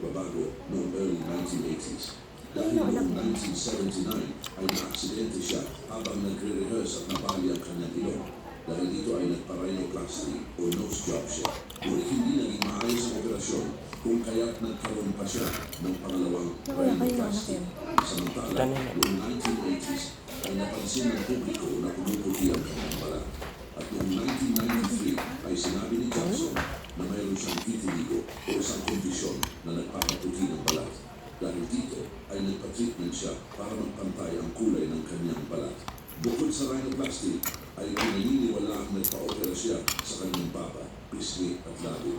pagbabago noong early 1980s. Dahil noong 1979 ay naaksidente siya habang nagre-rehearse at nabali ang kanyang ilong. Dahil dito ay nagpa-rhinoplasty o nose job siya. Ngunit hindi naging maayos ang operasyon kung kaya't nagkaroon pa siya ng pangalawang ng rhinoplasty. Samantala, noong 1980s ay napansin ng publiko na pumuputi ang kanyang balat. At noong 1993 ay sinabi ni Johnson na mayroon siyang vitiligo o isang kondisyon na nagpapaputi ng balat. Dahil dito ay nagpa-treatment siya para magpantay ang kulay ng kanyang balat. Bukod sa rhinoplasty, ay pinaniniwala ang nagpa-opera siya sa kanyang baba, pisngi at labi.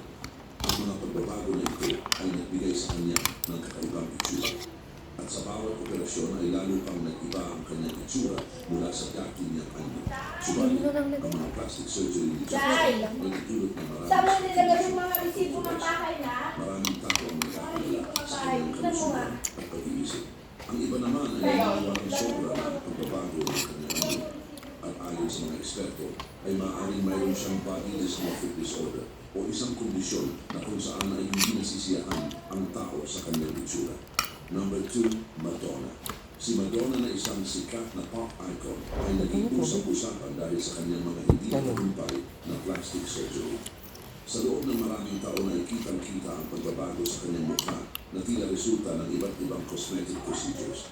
Ang mga pagbabago na ito ay nagbigay sa kanya ng kakaibang itsura. At sa bawat operasyon ay lalo pang nag-iba ang kanyang itsura mula sa dati niyang anyo. Subalit, ang mga plastic surgery ni! Johnson ay nagdulot ng marami Saan mo nilagay yung mga resibo ng bahay na? Maraming tao ang nagkakilala sa Ay, kanyang tignan ng sobra ng pagbabago ng kanyang anyo. At ayon sa mga eksperto, ay maaaring mayroon siyang body dysmorphic disorder o isang kondisyon na kung saan ay hindi nasisiyahan ang tao sa kanyang itsura. Number 2, Madonna. Si Madonna na isang sikat na pop icon ay naging usap-usapan dahil sa kanyang mga hindi natagumpay na plastic surgery. Sa loob ng maraming taon ay kitang-kita ang pagbabago sa kanyang mukha na tila resulta ng iba't ibang cosmetic procedures.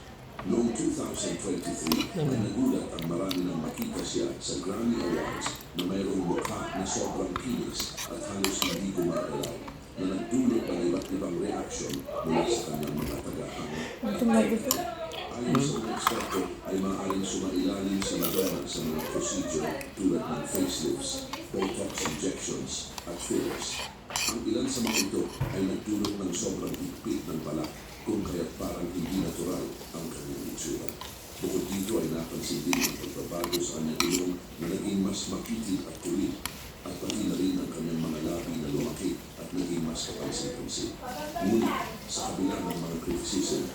Noong 2023 ay nagulat ang marami nang makita siya sa Grammy Awards na mayroong mukha na sobrang kinis at halos hindi gumagalaw na nagdulot ng iba't ibang reaksyon mula sa kanyang mga tagahanga. Ayon sa mga eksperto ay maaaring sumailalim si Madonna sa mga procedure tulad ng facelifts, Botox injections at fillers. Ang ilan sa mga ito ay nagdulot ng sobrang higpit ng balat kung kaya't parang hindi natural ang kanyang din ang pagbabago sa kanyang ilong na naging mas makitig at kulit at pati na rin ang kanyang mga labi na lumaki at naging mas kapansin-pansin. Ngunit sa kabila ng mga criticism